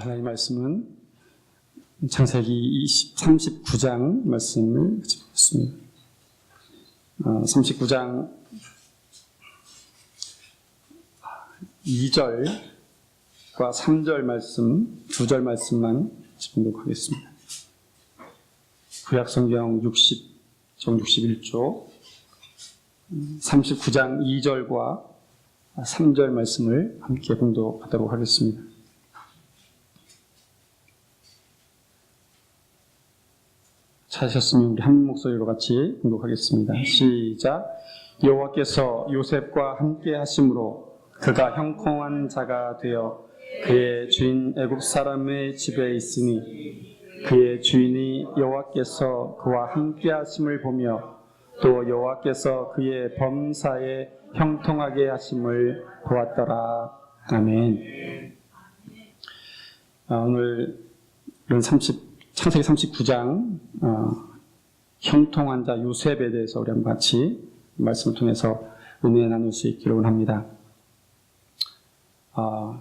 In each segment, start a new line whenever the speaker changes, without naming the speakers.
하나님 말씀은 창세기 20, 39장 말씀을 보겠습니다. 어, 39장 2절과 3절 말씀, 두절 말씀만 집중하겠습니다. 구약성경 60, 정 61조 39장 2절과 3절 말씀을 함께 공독하도록 하겠습니다. 찾으셨으면 우리 한 목소리로 같이 공독하겠습니다. 시작. 여호와께서 요셉과 함께 하심으로 그가 형통한 자가 되어 그의 주인 애굽 사람의 집에 있으니 그의 주인이 여호와께서 그와 함께 하심을 보며 또 여호와께서 그의 범사에 형통하게 하심을 보았더라. 아멘. 아, 오늘은 30 창세기 39장 어, 형통한 자 요셉에 대해서 우리 한번 같이 말씀을 통해서 은혜 나눌 수 있기를 원합니다. 아,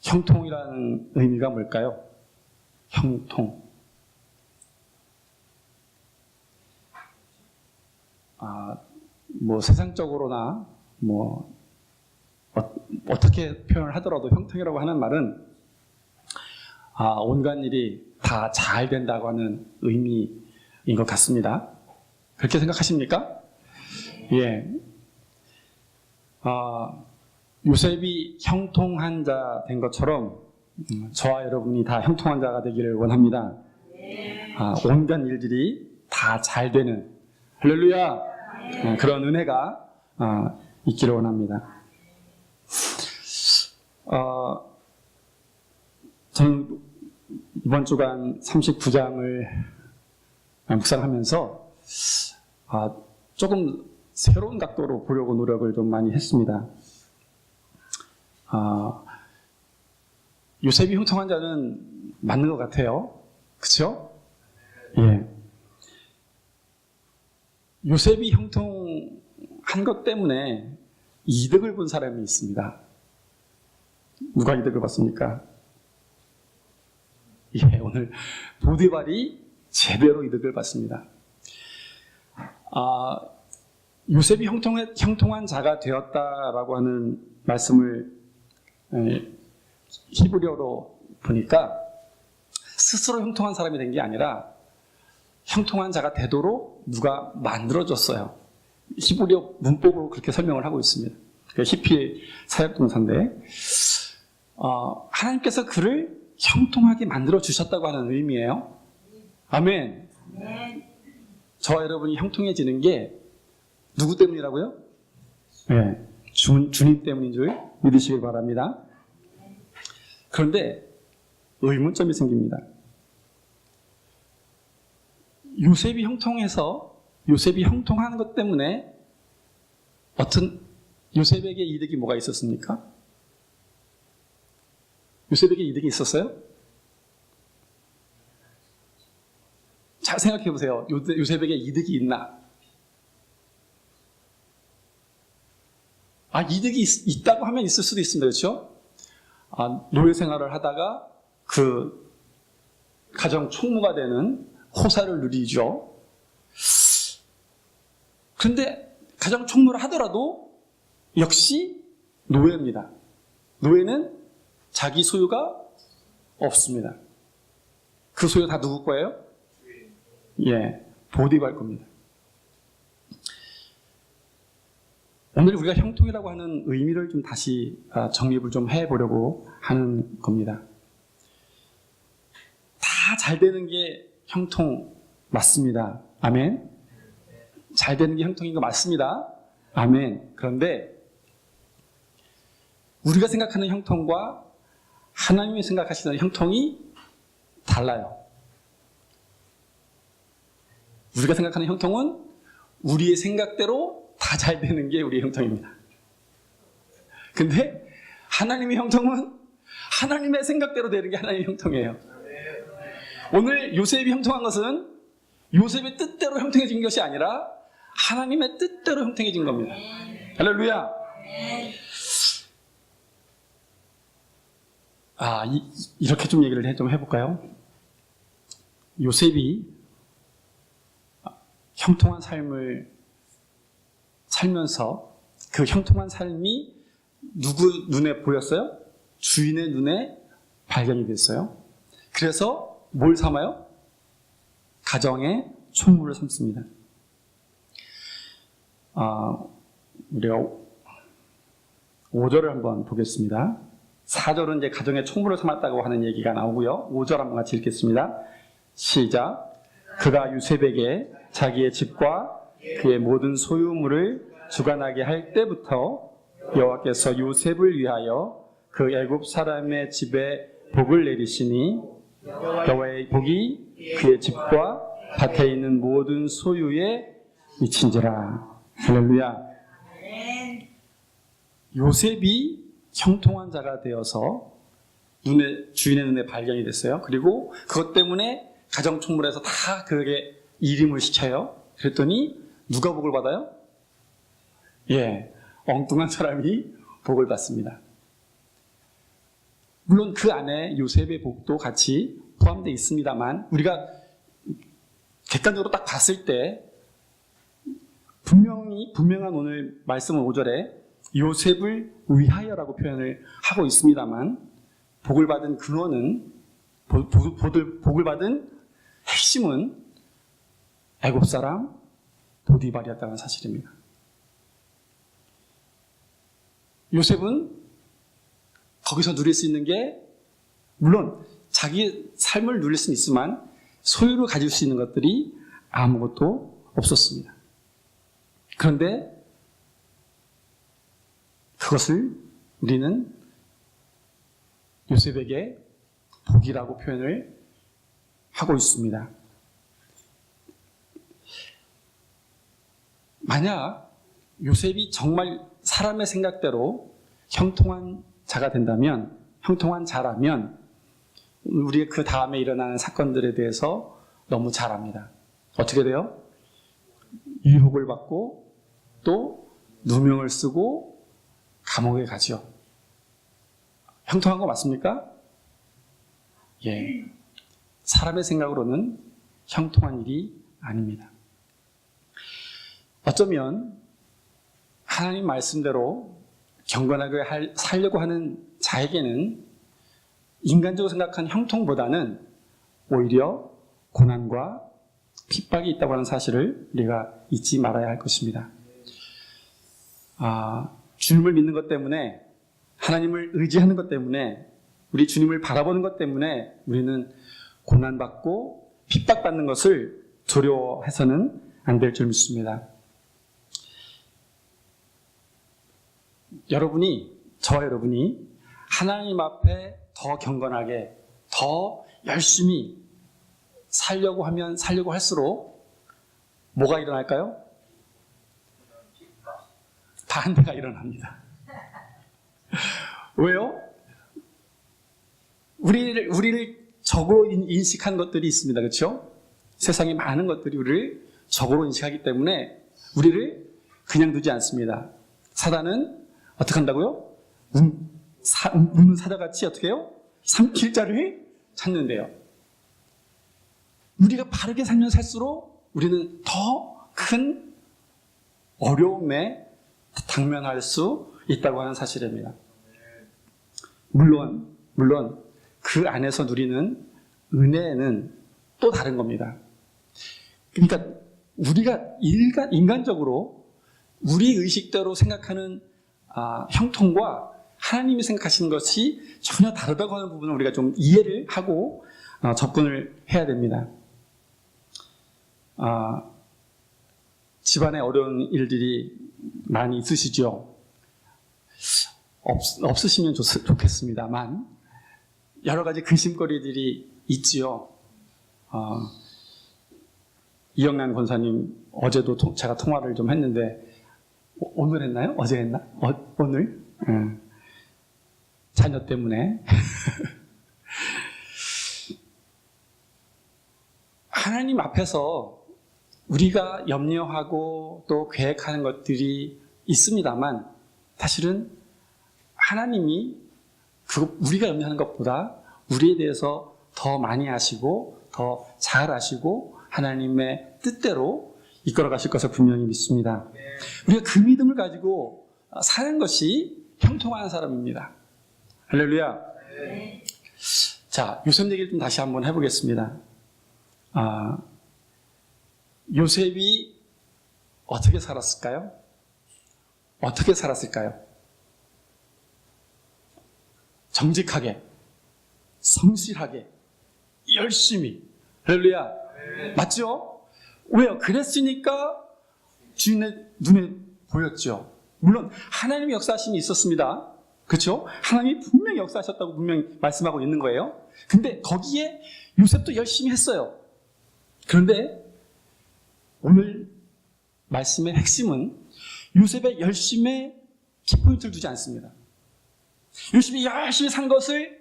형통이라는 의미가 뭘까요? 형통. 아, 뭐 세상적으로나 뭐 어, 어떻게 표현을 하더라도 형통이라고 하는 말은 아, 온갖 일이 다 잘 된다고 하는 의미인 것 같습니다. 그렇게 생각하십니까? 예. 아, 요셉이 형통한 자 된 것처럼 음, 저와 여러분이 다 형통한 자가 되기를 원합니다. 아, 온갖 일들이 다 잘 되는 할렐루야 아, 그런 은혜가 아, 있기를 원합니다. 어, 저는 이번 주간 39장을 묵상하면서 아, 조금 새로운 각도로 보려고 노력을 좀 많이 했습니다. 아, 요셉이 형통한 자는 맞는 것 같아요. 그쵸? 예. 요셉이 형통한 것 때문에 이득을 본 사람이 있습니다. 누가 이득을 봤습니까? 예, 오늘 보디발이 제대로 이득을 받습니다. 아, 요셉이 형통한, 형통한 자가 되었다라고 하는 말씀을 에, 히브리어로 보니까 스스로 형통한 사람이 된 게 아니라 형통한 자가 되도록 누가 만들어줬어요. 히브리어 문법으로 그렇게 설명을 하고 있습니다. 히피 사역동사인데 어, 하나님께서 그를 형통하게 만들어 주셨다고 하는 의미예요. 아멘. 저와 여러분이 형통해지는 게 누구 때문이라고요? 네, 주, 주님 때문인 줄 믿으시길 바랍니다. 그런데 의문점이 생깁니다. 요셉이 형통해서 요셉이 형통하는 것 때문에 어떤 요셉에게 이득이 뭐가 있었습니까? 요셉에게 이득이 있었어요? 잘 생각해 보세요. 요셉에게 이득이 있나? 아, 이득이 있, 다고 하면 있을 수도 있습니다. 그렇죠? 아, 노예 생활을 하다가 그 가정 총무가 되는 호사를 누리죠. 그런데 가정 총무를 하더라도 역시 노예입니다. 노예는 자기 소유가 없습니다. 그 소유 다 누구 거예요? 예, 보디발 겁니다. 오늘 우리가 형통이라고 하는 의미를 좀 다시 아, 정립을 좀 해보려고 하는 겁니다. 다 잘 되는 게 형통 맞습니다. 아멘. 잘 되는 게 형통인 거 맞습니다. 아멘. 그런데 우리가 생각하는 형통과 하나님이 생각하시는 형통이 달라요. 우리가 생각하는 형통은 우리의 생각대로 다 잘 되는 게 우리의 형통입니다. 근데 하나님의 형통은 하나님의 생각대로 되는 게 하나님의 형통이에요. 오늘 요셉이 형통한 것은 요셉의 뜻대로 형통해진 것이 아니라 하나님의 뜻대로 형통해진 겁니다. 할렐루야. 아, 이, 렇게좀 얘기를 해- 좀 해볼까요? 요셉이 형통한 삶을 살면서 그 형통한 삶이 누구 눈에 보였어요? 주인의 눈에 발견이 됐어요. 그래서 뭘 삼아요? 가정의 총무를 삼습니다. 아, 우리가 5절을 한번 보겠습니다. 4절은 이제 가정의 총무를 삼았다고 하는 얘기가 나오고요. 5절 한번 같이 읽겠습니다. 시작. 그가 유셉에게 자기의 집과 그의 모든 소유물을 주관하게 할 때부터 여호와께서 요셉을 위하여 그 애굽 사람의 집에 복을 내리시니 여호와의 복이 그의 집과 밭에 있는 모든 소유에 미친지라. 할렐루야. 요셉이 형통한 자가 되어서 눈에 주인의 눈에 발견이 됐어요. 그리고 그것 때문에 가정 총물에서 다 그에게 이름을 시켜요. 그랬더니 누가 복을 받아요? 예, 엉뚱한 사람이 복을 받습니다. 물론 그 안에 요셉의 복도 같이 포함되어 있습니다만 우리가 객관적으로 딱 봤을 때 분명히 분명한 오늘 말씀은 5절에 요셉을 위하여라고 표현을 하고 있습니다만 복을 받은 근원은 복을 받은 핵심은 애굽 사람 보디발이었다는 사실입니다. 요셉은 거기서 누릴 수 있는 게 물론 자기 삶을 누릴 수는 있지만 소유를 가질 수 있는 것들이 아무것도 없었습니다. 그런데 그것을 우리는 요셉에게 복이라고 표현을 하고 있습니다. 만약 요셉이 정말 사람의 생각대로 형통한 자가 된다면, 형통한 자라면, 우리의 그 다음에 일어나는 사건들에 대해서 너무 잘 압니다. 어떻게 돼요? 유혹을 받고 또 누명을 쓰고 감옥에 가죠. 형통한 거 맞습니까? 예. 사람의 생각으로는 형통한 일이 아닙니다. 어쩌면 하나님 말씀대로 경건하게 할- 살려고 하는 자에게는 인간적으로 생각한 형통보다는 오히려 고난과 핍박이 있다고 하는 사실을 우리가 잊지 말아야 할 것입니다. 아, 주님을 믿는 것 때문에 하나님을 의지하는 것 때문에 우리 주님을 바라보는 것 때문에 우리는 고난받고 핍박받는 것을 두려워해서는 안 될 줄 믿습니다. 여러분이, 저와 여러분이 하나님 앞에 더 경건하게, 더 열심히 살려고 하면 살려고 할수록 뭐가 일어날까요? 반대가 일어납니다. 왜요? 우리를, 우리를 적으로 인- 인식한 것들이 있습니다. 그렇죠? 세상에 많은 것들이 우리를 적으로 인식하기 때문에 우리를 그냥 두지 않습니다. 사단은 어떻게 한다고요? 음, 사, 음, 는 사자같이 어떻게 해요? 삼킬 자를 찾는데요. 우리가 바르게 살면 살수록 우리는 더 큰 어려움에 당면할 수 있다고 하는 사실입니다. 물론, 물론 그 안에서 누리는 은혜는 또 다른 겁니다. 그러니까 우리가 일간, 인간적으로 우리 의식대로 생각하는 아, 형통과 하나님이 생각하시는 것이 전혀 다르다고 하는 부분을 우리가 좀 이해를 하고 어, 접근을 해야 됩니다. 아, 집안에 어려운 일들이 많이 있으시죠? 없, 없으시면 좋, 좋겠습니다만, 여러 가지 근심거리들이 있지요. 어, 이영란 권사님, 어제도 통- 제가 통화를 좀 했는데, 오- 오늘 했나요? 어제 했나? 어, 오늘? 예. 자녀 때문에. 하나님 앞에서 우리가 염려하고 또 계획하는 것들이 있습니다만 사실은 하나님이 그 우리가 염려하는 것보다 우리에 대해서 더 많이 아시고 더 잘 아시고 하나님의 뜻대로 이끌어 가실 것을 분명히 믿습니다. 우리가 그 믿음을 가지고 사는 것이 형통한 사람입니다. 할렐루야. 자, 요셉 얘기를 좀 다시 한번 해보겠습니다. 아, 요셉이 어떻게 살았을까요? 어떻게 살았을까요? 정직하게, 성실하게, 열심히. 할렐루야. 맞죠? 왜요? 그랬으니까 주인의 눈에 보였죠. 물론 하나님의 역사하심이 있었습니다. 그렇죠? 하나님이 분명히 역사하셨다고 분명히 말씀하고 있는 거예요. 근데 거기에 요셉도 열심히 했어요. 그런데 오늘 말씀의 핵심은 요셉의 열심에 키포인트를 두지 않습니다. 요셉이 열심히 산 것을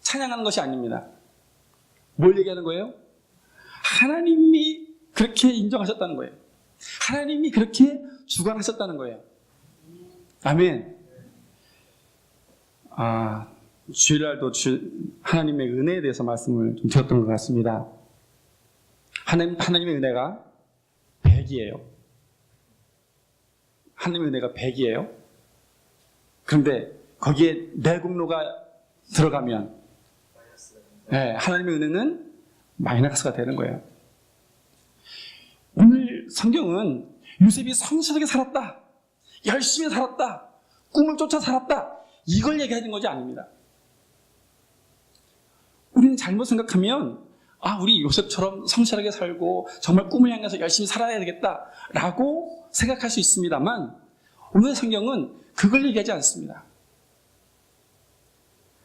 찬양하는 것이 아닙니다. 뭘 얘기하는 거예요? 하나님이 그렇게 인정하셨다는 거예요. 하나님이 그렇게 주관하셨다는 거예요. 아멘. 아, 주일날도 주, 하나님의 은혜에 대해서 말씀을 좀 드렸던 것 같습니다. 하나님, 하나님의 은혜가 100이에요. 하나님의 은혜가 100이에요. 그런데 거기에 내 공로가 들어가면 네, 하나님의 은혜는 마이너스가 되는 거예요. 오늘 성경은 요셉이 성실하게 살았다. 열심히 살았다. 꿈을 쫓아 살았다. 이걸 얘기하는 것이 아닙니다. 우리는 잘못 생각하면 아, 우리 요셉처럼 성실하게 살고 정말 꿈을 향해서 열심히 살아야 되겠다라고 생각할 수 있습니다만 오늘 성경은 그걸 얘기하지 않습니다.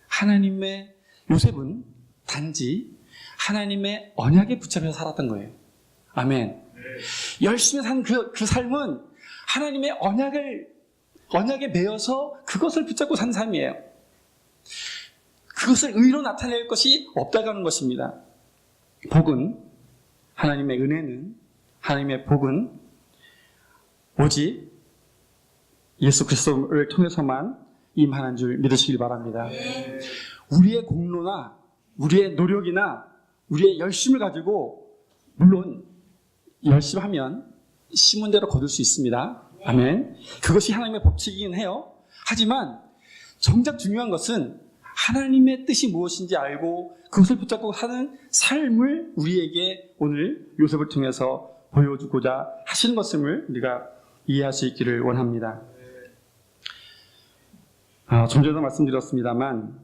하나님의 요셉은 단지 하나님의 언약에 붙잡혀 살았던 거예요. 아멘. 열심히 산 그 그 삶은 하나님의 언약을 언약에 매여서 그것을 붙잡고 산 삶이에요. 그것을 의로 나타낼 것이 없다고 하는 것입니다. 복은 하나님의 은혜는 하나님의 복은 오직 예수 그리스도를 통해서만 임하는 줄 믿으시길 바랍니다. 우리의 공로나 우리의 노력이나 우리의 열심을 가지고 물론 열심히 하면 심은 대로 거둘 수 있습니다. 아멘. 그것이 하나님의 법칙이긴 해요. 하지만 정작 중요한 것은 하나님의 뜻이 무엇인지 알고 그것을 붙잡고 사는 삶을 우리에게 오늘 요셉을 통해서 보여주고자 하시는 것을 우리가 이해할 수 있기를 원합니다. 아, 좀 전에도 말씀드렸습니다만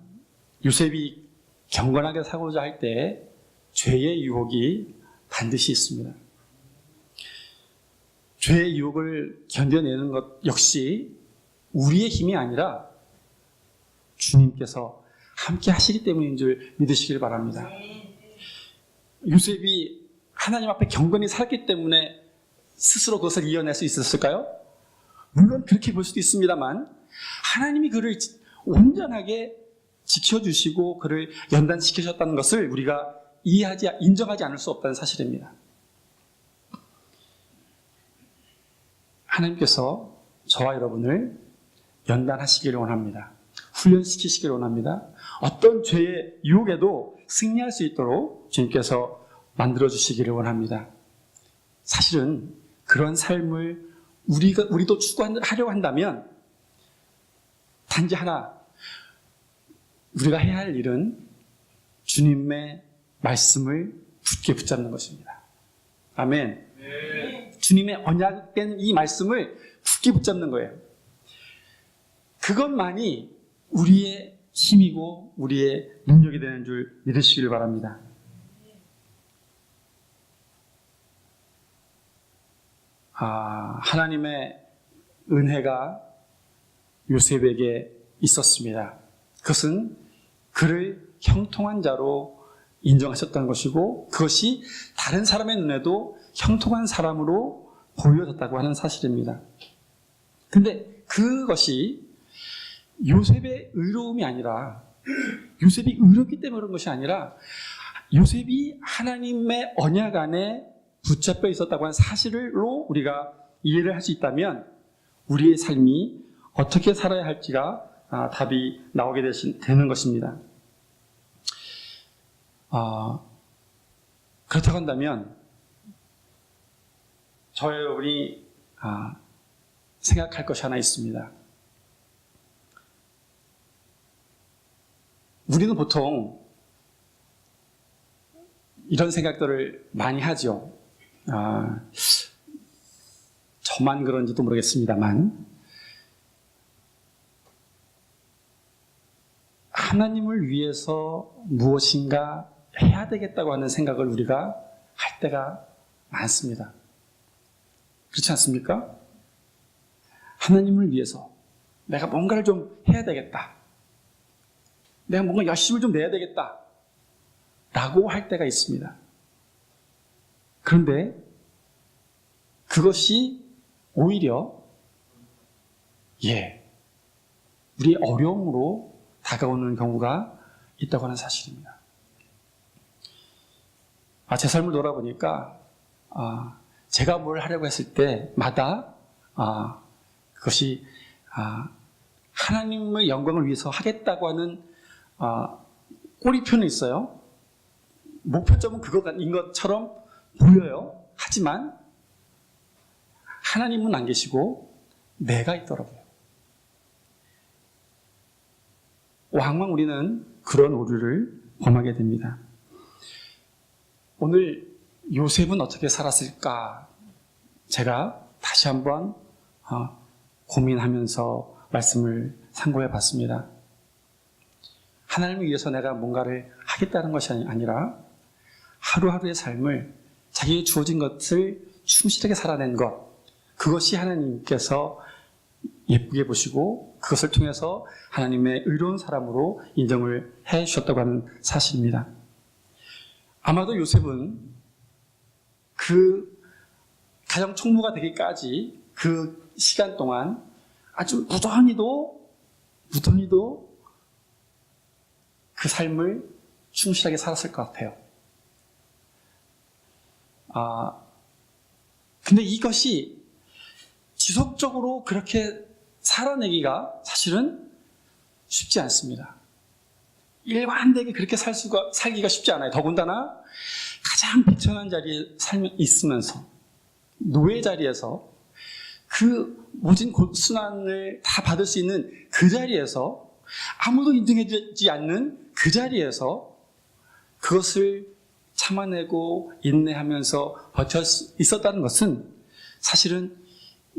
요셉이 경건하게 살고자 할 때 죄의 유혹이 반드시 있습니다. 죄의 유혹을 견뎌내는 것 역시 우리의 힘이 아니라 주님께서 함께 하시기 때문인 줄 믿으시길 바랍니다. 요셉이 하나님 앞에 경건히 살았기 때문에 스스로 그것을 이겨낼 수 있었을까요? 물론 그렇게 볼 수도 있습니다만 하나님이 그를 온전하게 지켜주시고 그를 연단시키셨다는 것을 우리가 이해하지 인정하지 않을 수 없다는 사실입니다. 하나님께서 저와 여러분을 연단하시기를 원합니다. 훈련시키시기를 원합니다. 어떤 죄의 유혹에도 승리할 수 있도록 주님께서 만들어 주시기를 원합니다. 사실은 그런 삶을 우리가 우리도 추구하려고 한다면 단지 하나 우리가 해야 할 일은 주님의 말씀을 굳게 붙잡는 것입니다. 아멘. 주님의 언약된 이 말씀을 굳게 붙잡는 거예요. 그것만이 우리의 힘이고 우리의 능력이 되는 줄 믿으시길 바랍니다. 아, 하나님의 은혜가 요셉에게 있었습니다. 그것은 그를 형통한 자로 인정하셨다는 것이고 그것이 다른 사람의 눈에도 형통한 사람으로 보여졌다고 하는 사실입니다. 근데 그것이 요셉의 의로움이 아니라 요셉이 의롭기 때문에 그런 것이 아니라 요셉이 하나님의 언약 안에 붙잡혀 있었다고 하는 사실로 우리가 이해를 할 수 있다면 우리의 삶이 어떻게 살아야 할지가 아, 답이 나오게 되시, 되는 것입니다. 아, 그렇다고 한다면 저희 여러분이 아, 생각할 것이 하나 있습니다. 우리는 보통 이런 생각들을 많이 하죠. 아, 저만 그런지도 모르겠습니다만, 하나님을 위해서 무엇인가 해야 되겠다고 하는 생각을 우리가 할 때가 많습니다. 그렇지 않습니까? 하나님을 위해서 내가 뭔가를 좀 해야 되겠다. 내가 뭔가 열심을 좀 내야 되겠다. 라고 할 때가 있습니다. 그런데 그것이 오히려 예, 우리의 어려움으로 다가오는 경우가 있다고 하는 사실입니다. 아, 제 삶을 돌아보니까 아, 제가 뭘 하려고 했을 때마다 아, 그것이 아, 하나님의 영광을 위해서 하겠다고 하는 아, 꼬리표는 있어요. 목표점은 그거인 것처럼 보여요. 하지만 하나님은 안 계시고 내가 있더라고요. 왕왕 우리는 그런 오류를 범하게 됩니다. 오늘 요셉은 어떻게 살았을까? 제가 다시 한번 어, 고민하면서 말씀을 상고해 봤습니다. 하나님을 위해서 내가 뭔가를 하겠다는 것이 아니라 하루하루의 삶을 자기에게 주어진 것을 충실하게 살아낸 것, 그것이 하나님께서 예쁘게 보시고 그것을 통해서 하나님의 의로운 사람으로 인정을 해 주셨다고 하는 사실입니다. 아마도 요셉은 그 가정 총무가 되기까지 그 시간 동안 아주 무던히도 무던히도 그 삶을 충실하게 살았을 것 같아요. 아, 근데 이것이 지속적으로 그렇게 살아내기가 사실은 쉽지 않습니다. 일관되게 그렇게 살 수가, 살기가 쉽지 않아요. 더군다나 가장 비천한 자리에 살면 있으면서 노예 자리에서 그 모진 순환을 다 받을 수 있는 그 자리에서 아무도 인정해주지 않는 그 자리에서 그것을 참아내고 인내하면서 버텨 있었다는 것은 사실은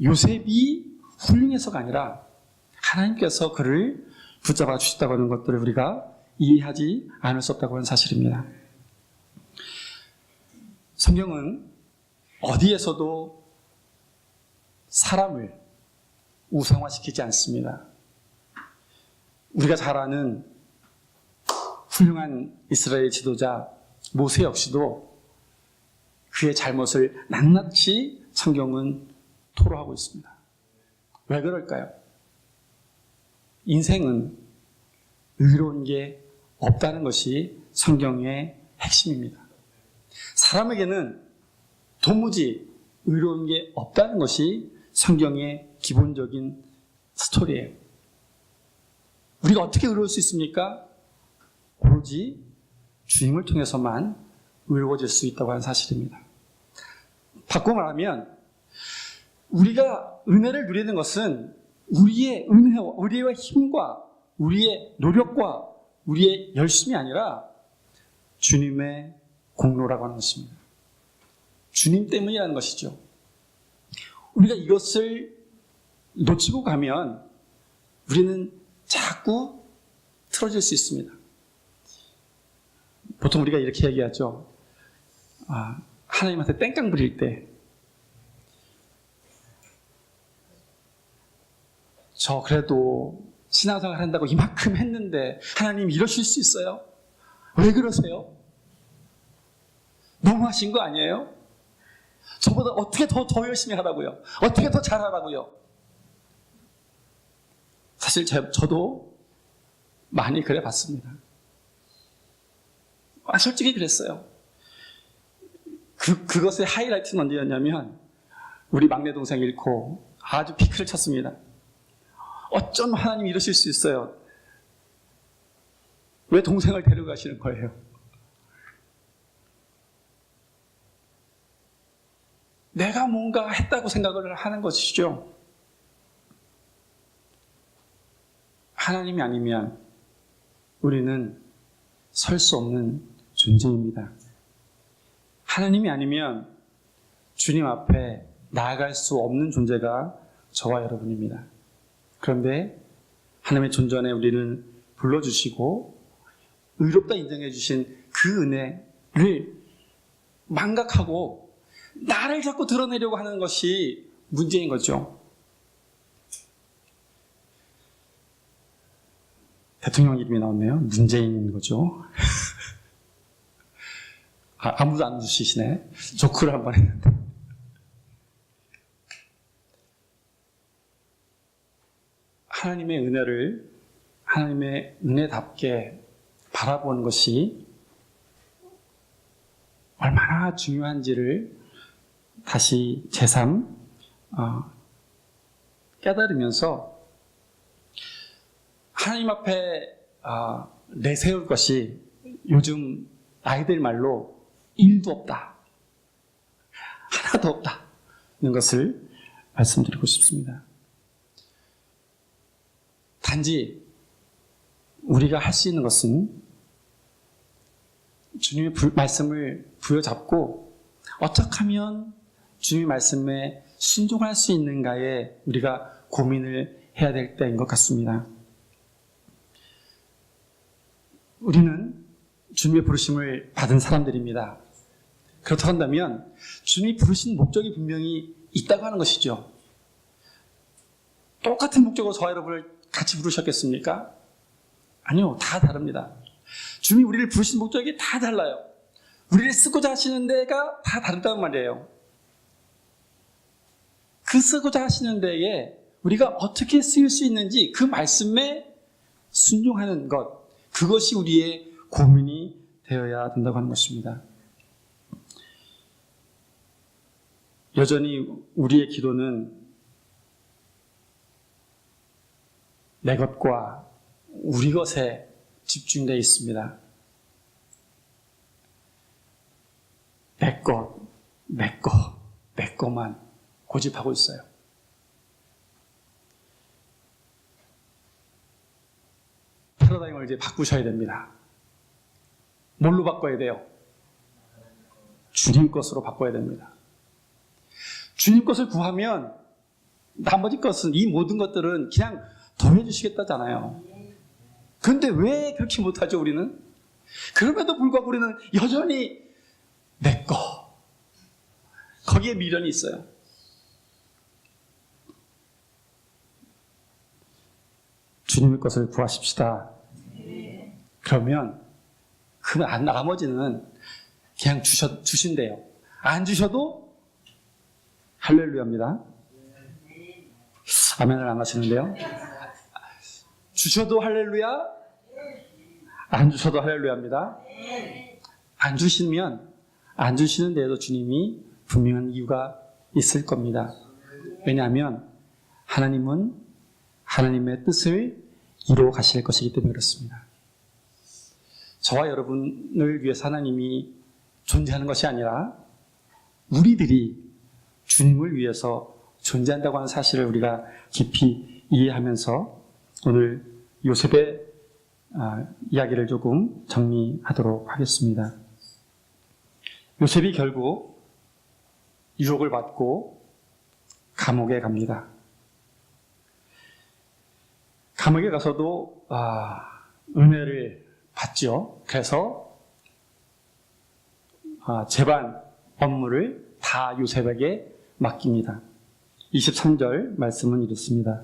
요셉이 훌륭해서가 아니라 하나님께서 그를 붙잡아 주셨다고 하는 것들을 우리가 이해하지 않을 수 없다고 하는 사실입니다. 성경은 어디에서도 사람을 우상화시키지 않습니다. 우리가 잘 아는 훌륭한 이스라엘 지도자 모세 역시도 그의 잘못을 낱낱이 성경은 토로하고 있습니다. 왜 그럴까요? 인생은 의로운 게 없다는 것이 성경의 핵심입니다. 사람에게는 도무지 의로운 게 없다는 것이 성경의 기본적인 스토리예요. 우리가 어떻게 의로울 수 있습니까? 오로지 주님을 통해서만 의로워질 수 있다고 하는 사실입니다. 바꿔 말하면 우리가 은혜를 누리는 것은 우리의 은혜, 우리의 힘과 우리의 노력과 우리의 열심이 아니라 주님의 공로라고 하는 것입니다. 주님 때문이라는 것이죠. 우리가 이것을 놓치고 가면 우리는 자꾸 틀어질 수 있습니다. 보통 우리가 이렇게 얘기하죠. 아, 하나님한테 땡깡 부릴 때, 저 그래도 신앙생활 한다고 이만큼 했는데 하나님 이러실 수 있어요? 왜 그러세요? 너무 하신 거 아니에요? 저보다 어떻게 더, 더 열심히 하라고요? 어떻게 더 잘하라고요? 사실 제, 저도 많이 그래 봤습니다. 아, 솔직히 그랬어요. 그, 그것의 하이라이트는 언제였냐면, 우리 막내 동생 잃고 아주 피크를 쳤습니다. 어쩜 하나님 이러실 수 있어요? 왜 동생을 데려가시는 거예요? 내가 뭔가 했다고 생각을 하는 것이죠. 하나님이 아니면 우리는 설 수 없는 존재입니다. 하나님이 아니면 주님 앞에 나아갈 수 없는 존재가 저와 여러분입니다. 그런데 하나님의 존전에 우리는 불러주시고 의롭다 인정해 주신 그 은혜를 망각하고 나를 자꾸 드러내려고 하는 것이 문제인 거죠. 대통령 이름이 나왔네요. 문재인인 거죠. 아, 무도 안 웃으시네. 조크를 한 번 했는데. 하나님의 은혜를 하나님의 은혜답게 바라보는 것이 얼마나 중요한지를 다시 제3 어, 깨달으면서 하나님 앞에 어, 내세울 것이 요즘 아이들 말로 일도 없다. 하나도 없다. 는 것을 말씀드리고 싶습니다. 단지 우리가 할 수 있는 것은 주님의 부- 말씀을 부여잡고 어떻게 하면 주님의 말씀에 순종할 수 있는가에 우리가 고민을 해야 될 때인 것 같습니다. 우리는 주님의 부르심을 받은 사람들입니다. 그렇다고 한다면 주님이 부르신 목적이 분명히 있다고 하는 것이죠. 똑같은 목적으로 저와 여러분을 같이 부르셨겠습니까? 아니요, 다 다릅니다. 주님이 우리를 부르신 목적이 다 달라요. 우리를 쓰고자 하시는 데가 다 다르단 말이에요. 그 쓰고자 하시는 데에 우리가 어떻게 쓰일 수 있는지 그 말씀에 순종하는 것, 그것이 우리의 고민이 되어야 된다고 하는 것입니다. 여전히 우리의 기도는 내 것과 우리 것에 집중되어 있습니다. 내 것, 내 것, 내 것만 고집하고 있어요. 패러다임을 이제 바꾸셔야 됩니다. 뭘로 바꿔야 돼요? 주님 것으로 바꿔야 됩니다. 주님 것을 구하면 나머지 것은 이 모든 것들은 그냥 더해주시겠다잖아요. 근데 왜 그렇게 못하죠, 우리는? 그럼에도 불구하고 우리는 여전히 내 거. 거기에 미련이 있어요. 주님의 것을 구하십시다. 그러면 그 나머지는 그냥 주셔, 주신대요. 안 주셔도 할렐루야입니다. 아멘을 안 하시는데요. 주셔도 할렐루야, 안 주셔도 할렐루야입니다. 안 주시면 안 주시는 데에도 주님이 분명한 이유가 있을 겁니다. 왜냐하면 하나님은 하나님의 뜻을 이루어 가실 것이기 때문에 그렇습니다. 저와 여러분을 위해서 하나님이 존재하는 것이 아니라 우리들이 주님을 위해서 존재한다고 하는 사실을 우리가 깊이 이해하면서 오늘 요셉의 아, 이야기를 조금 정리하도록 하겠습니다. 요셉이 결국 유혹을 받고 감옥에 갑니다. 감옥에 가서도 아, 은혜를 받죠. 그래서 아, 재반 업무를 다 요셉에게 맡깁니다. 23절 말씀은 이렇습니다.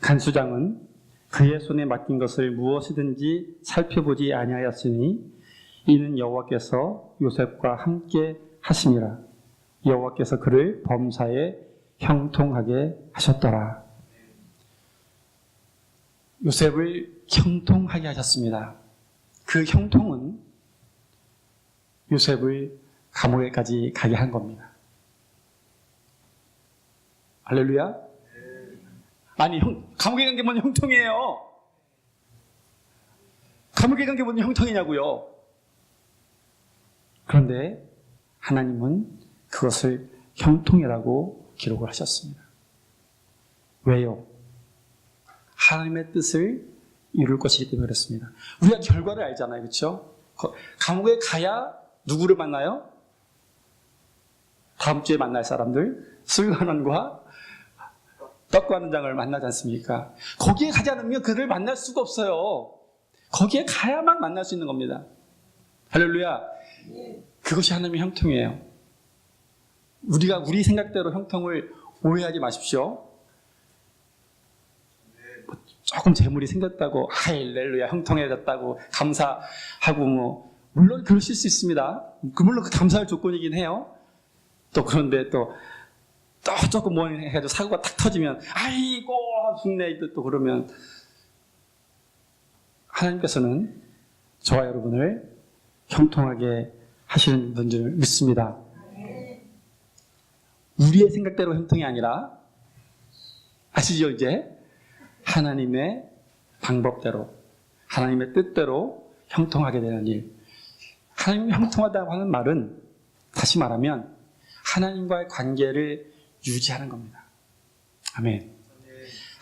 간수장은 그의 손에 맡긴 것을 무엇이든지 살펴보지 아니하였으니 이는 여호와께서 요셉과 함께 하심이라 여호와께서 그를 범사에 형통하게 하셨더라. 요셉을 형통하게 하셨습니다. 그 형통은 요셉을 감옥에까지 가게 한 겁니다. 할렐루야. 아니, 형, 감옥에 간 게 뭔 형통이에요? 감옥에 간 게 뭔 형통이냐고요? 그런데 하나님은 그것을 형통이라고 기록을 하셨습니다. 왜요? 하나님의 뜻을 이룰 것이기 때문에 그렇습니다. 우리가 결과를 알잖아요. 그렇죠? 거- 감옥에 가야 누구를 만나요? 다음 주에 만날 사람들 술관원과 떡과는 장을 만나지 않습니까? 거기에 가지 않으면 그를 만날 수가 없어요. 거기에 가야만 만날 수 있는 겁니다. 할렐루야. 그것이 하나님의 형통이에요. 우리가 우리 생각대로 형통을 오해하지 마십시오. 뭐 조금 재물이 생겼다고 할렐루야 형통해졌다고 감사하고 뭐 물론 그러실 수 있습니다. 그 물론 그 감사할 조건이긴 해요. 또 그런데 또 또 조금 뭐 해가지고 사고가 탁 터지면 아이고 죽네 또 그러면 하나님께서는 저와 여러분을 형통하게 하시는 분 줄 믿습니다. 우리의 생각대로 형통이 아니라 아시죠 이제 하나님의 방법대로 하나님의 뜻대로 형통하게 되는 일. 하나님 형통하다고 하는 말은 다시 말하면 하나님과의 관계를 유지하는 겁니다. 아멘.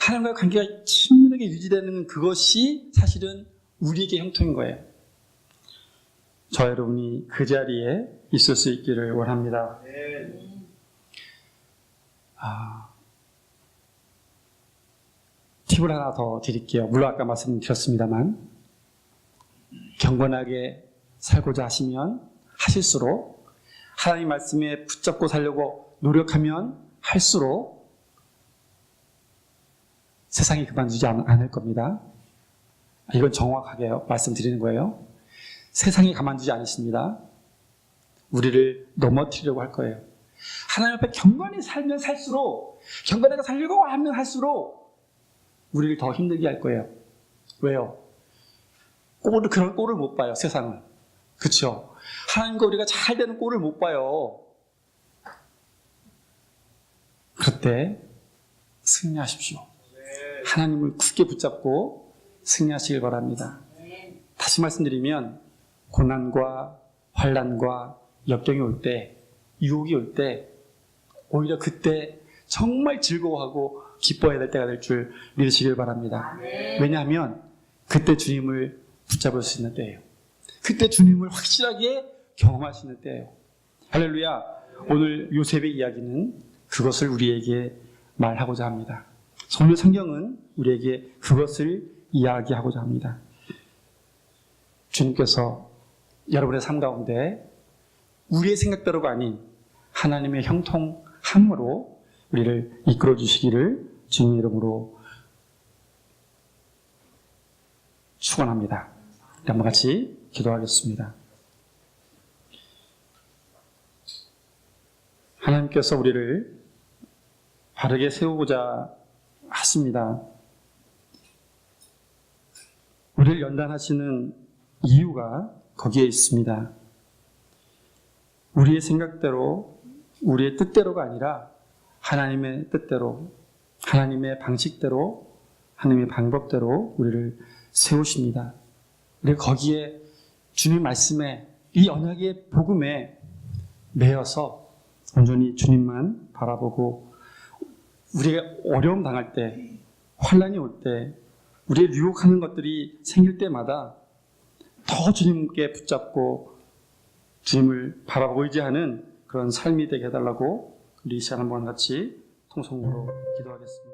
하나님과의 관계가 친밀하게 유지되는 그것이 사실은 우리에게 형통인 거예요. 저 여러분이 그 자리에 있을 수 있기를 원합니다. 아, 팁을 하나 더 드릴게요. 물론 아까 말씀드렸습니다만 경건하게 살고자 하시면 하실수록 하나님 말씀에 붙잡고 살려고 노력하면 할수록 세상이 그만두지 않- 않을 겁니다. 이건 정확하게 말씀드리는 거예요. 세상이 가만두지 않으십니다. 우리를 넘어뜨리려고 할 거예요. 하나님 앞에 경건히 살면 살수록 경건하게 살려고 하면 할수록 우리를 더 힘들게 할 거예요. 왜요? 꼴을 그런 꼴을 못 봐요. 세상은. 그렇죠? 하나님과 우리가 잘 되는 꼴을 못 봐요. 그때 승리하십시오. 하나님을 굳게 붙잡고 승리하시길 바랍니다. 다시 말씀드리면 고난과 환란과 역경이 올 때, 유혹이 올 때, 오히려 그때 정말 즐거워하고 기뻐해야 될 때가 될 줄 믿으시길 바랍니다. 왜냐하면 그때 주님을 붙잡을 수 있는 때예요. 그때 주님을 확실하게 있는 때예요. 할렐루야. 오늘 요셉의 이야기는 그것을 우리에게 말하고자 합니다. 오늘 성경은 우리에게 그것을 이야기하고자 합니다. 주님께서 여러분의 삶 가운데 우리의 생각대로가 아닌 하나님의 형통함으로 우리를 이끌어 주시기를 주님 이름으로 축원합니다. 한번 같이 기도하겠습니다. 하나님께서 우리를 바르게 세우고자 하십니다. 우리를 연단하시는 이유가 거기에 있습니다. 우리의 생각대로, 우리의 뜻대로가 아니라 하나님의 뜻대로, 하나님의 방식대로, 하나님의 방법대로 우리를 세우십니다. 우리 거기에 주님 말씀에 이 언약의 복음에 매여서 온전히 주님만 바라보고 우리가 어려움 당할 때, 환란이 올 때, 우리의 유혹하는 것들이 생길 때마다 더 주님께 붙잡고 주님을 바라보고 의지하는 그런 삶이 되게 해달라고 우리 이 시간 한번 같이 통성으로 기도하겠습니다.